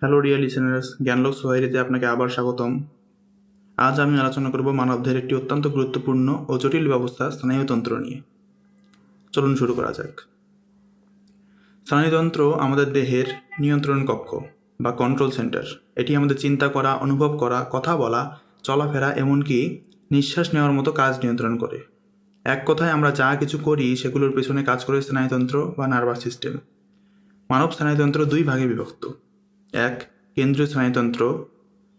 Hello dear listeners জ্ঞানলোক সোহাইরিতে আপনাকে আবার স্বাগতম। আজ আমি আলোচনা করব মানবদের একটি অত্যন্ত গুরুত্বপূর্ণ ও জটিল ব্যবস্থা স্নায়ুতন্ত্র নিয়ে। চলুন শুরু করা যাক। স্নায়ুতন্ত্র আমাদের দেহের নিয়ন্ত্রণ কক্ষ বা কন্ট্রোল সেন্টার এটি আমাদের চিন্তা করা, অনুভব করা, কথা বলা, চলাফেরা, এমনকি নিঃশ্বাস নেওয়ার মতো কাজ নিয়ন্ত্রণ করে। এক কথায় আমরা যা কিছু করি, সেগুলোর পেছনে কাজ করে স্নায়ুতন্ত্র বা নার্ভাস সিস্টেম মানব স্নায়ুতন্ত্র দুই ভাগে বিভক্ত। এক, কেন্দ্রীয় স্নায়ুতন্ত্র,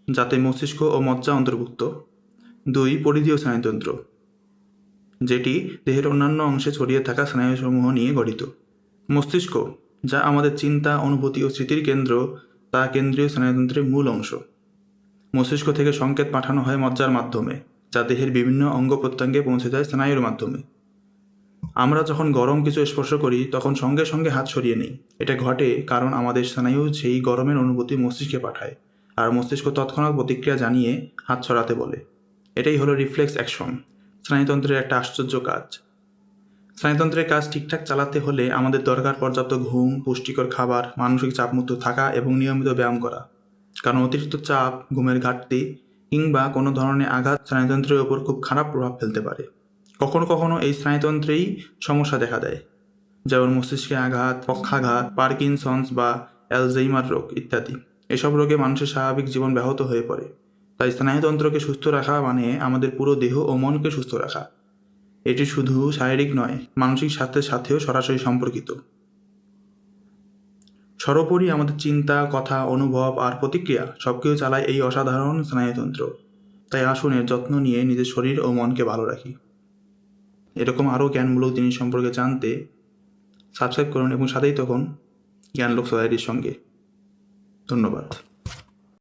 যাতে মস্তিষ্ক ও মজ্জা অন্তর্ভুক্ত। দুই, পরিধীয় স্নায়ুতন্ত্র, যেটি দেহের অন্যান্য অংশে ছড়িয়ে থাকা স্নায়ুসমূহ নিয়ে গঠিত। মস্তিষ্ক, যা আমাদের চিন্তা, অনুভূতি ও স্মৃতির কেন্দ্র, তা কেন্দ্রীয় স্নায়ুতন্ত্রের মূল অংশ। মস্তিষ্ক থেকে সংকেত পাঠানো হয় মজ্জার মাধ্যমে, যা দেহের বিভিন্ন অঙ্গ প্রত্যঙ্গে পৌঁছে যায় স্নায়ুর মাধ্যমে। আমরা যখন গরম কিছু স্পর্শ করি, তখন সঙ্গে সঙ্গে হাত সরিয়ে নিই। এটা ঘটে কারণ আমাদের স্নায়ু সেই গরমের অনুভূতি মস্তিষ্কে পাঠায় আর মস্তিষ্ক তৎক্ষণাৎ প্রতিক্রিয়া জানিয়ে হাত ছড়াতে বলে। এটাই হলো রিফ্লেক্স অ্যাকশন, স্নায়ুতন্ত্রের একটা আশ্চর্য কাজ। স্নায়ুতন্ত্রের কাজ ঠিকঠাক চালাতে হলে আমাদের দরকার পর্যাপ্ত ঘুম, পুষ্টিকর খাবার, মানসিক চাপমুক্ত থাকা এবং নিয়মিত ব্যায়াম করা। কারণ অতিরিক্ত চাপ, ঘুমের ঘাটতি কিংবা কোনো ধরনের আঘাত স্নায়ুতন্ত্রের ওপর খুব খারাপ প্রভাব ফেলতে পারে। কখনো কখনো এই স্নায়ুতন্ত্রেই সমস্যা দেখা দেয়, যেমন মস্তিষ্কে আঘাত, পক্ষাঘাত, পার্কিনসন্স বা অ্যালজেইমার রোগ ইত্যাদি। এসব রোগে মানুষের স্বাভাবিক জীবন ব্যাহত হয়ে পড়ে। তাই স্নায়ুতন্ত্রকে সুস্থ রাখা মানে আমাদের পুরো দেহ ও মনকে সুস্থ রাখা। এটি শুধু শারীরিক নয়, মানসিক স্বাস্থ্যের সাথেও সরাসরি সম্পর্কিত। সর্বোপরি আমাদের চিন্তা, কথা, অনুভব আর প্রতিক্রিয়া সবকিছু চালায় এই অসাধারণ স্নায়ুতন্ত্র। তাই আসুন এর যত্ন নিয়ে নিজের শরীর ও মনকে ভালো রাখি। এরকম আরও জ্ঞানমূলক জিনিস সম্পর্কে জানতে সাবস্ক্রাইব করুন এবং সাথেই তখন জ্ঞানলোক সোসাইটির সঙ্গে। ধন্যবাদ।